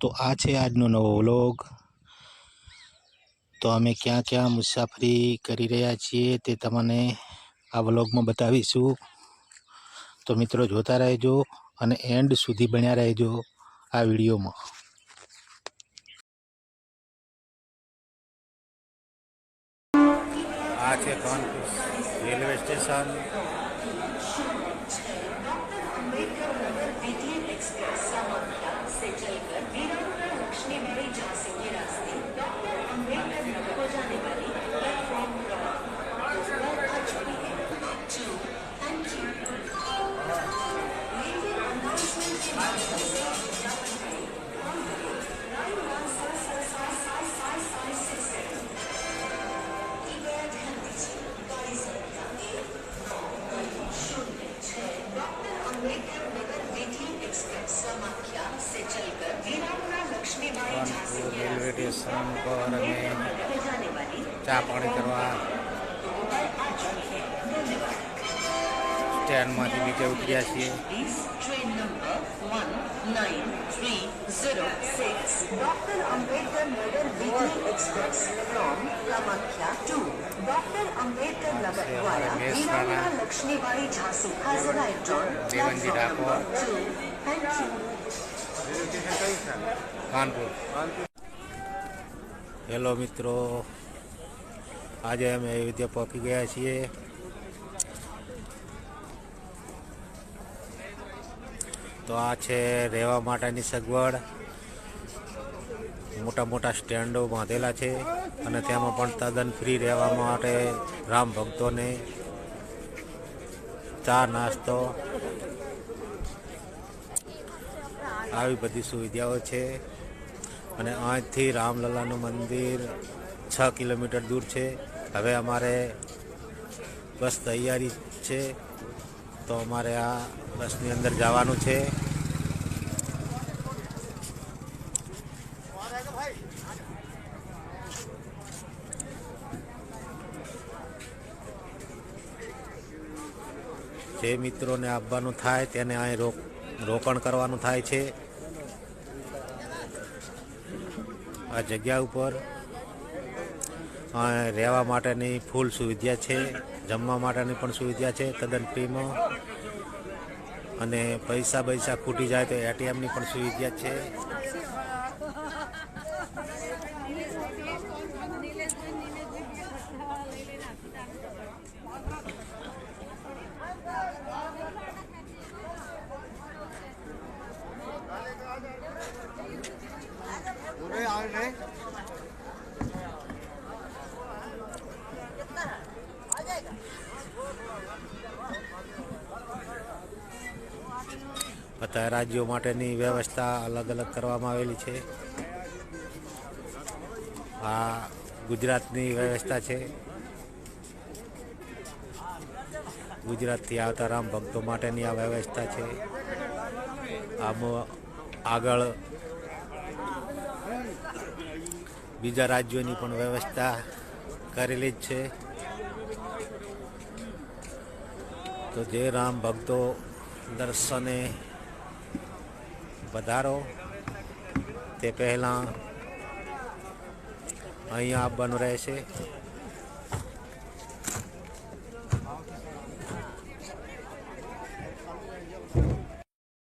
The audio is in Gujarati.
તો આ છે આજનો નવો વ્લોગ. તો અમે ક્યાં ક્યાં મુસાફરી કરી રહ્યા છીએ તે તમને આ વ્લોગમાં બતાવીશું. તો મિત્રો જોતા રહેજો અને એન્ડ સુધી બન્યા રહેજો આ વિડીયોમાં. આ છે કાનપુર રેલવે સ્ટેશન. સ્ટેશન પર અમે ચા પાણી કરવા સ્ટેન્ડમાંથી નીચે ઉતર્યા છીએ Train number 19306. Dr. Ambedkar Nagar Weekly Express from Kamakya to Dr. Ambedkar Nagar છે via અમારા Mehsana. Veerama Lakshmibai Jhansi has arrived on hello મિત્રો. આજે અમે અયોધ્યા પહોંચી ગયા છીએ. તો આ છે રહેવા માટેની સગવડ. મોટા મોટા સ્ટેન્ડો બાંધેલા છે અને તેમાં પણ તદ્દન ફ્રી રહેવા માટે રામ ભક્તોને ચા નાસ્તો આવી બધી સુવિધાઓ છે. અને અહીંથી રામલલાનું મંદિર છ કિલોમીટર દૂર છે. હવે અમારે બસ તૈયારી છે. તો અમારે આ બસની અંદર જવાનું છે. જે મિત્રોને આપવાનું થાય તેને અહીં રોક રોકાણ કરવાનું થાય છે. આ જગ્યા ઉપર. રહેવા માટેની ફૂલ સુવિધા છે, જમવા માટેની પણ સુવિધા છે, તદ્દન ફ્રીમાં. અને પૈસા પૈસા ખૂટી જાય તો એટીએમની પણ સુવિધા છે. બધા રાજ્યો માટેની વ્યવસ્થા અલગ અલગ કરવામાં આવેલી છે. આ ગુજરાતની વ્યવસ્થા છે. ગુજરાતથી આવતા રામ ભક્તો માટેની આ વ્યવસ્થા છે. આમ આગળ બીજા રાજ્યોની પણ વ્યવસ્થા કરેલી જ છે. તો જે રામ ભક્તો દર્શને વધારો તે પહેલાં અહીંયા આવવાનું રહેશે.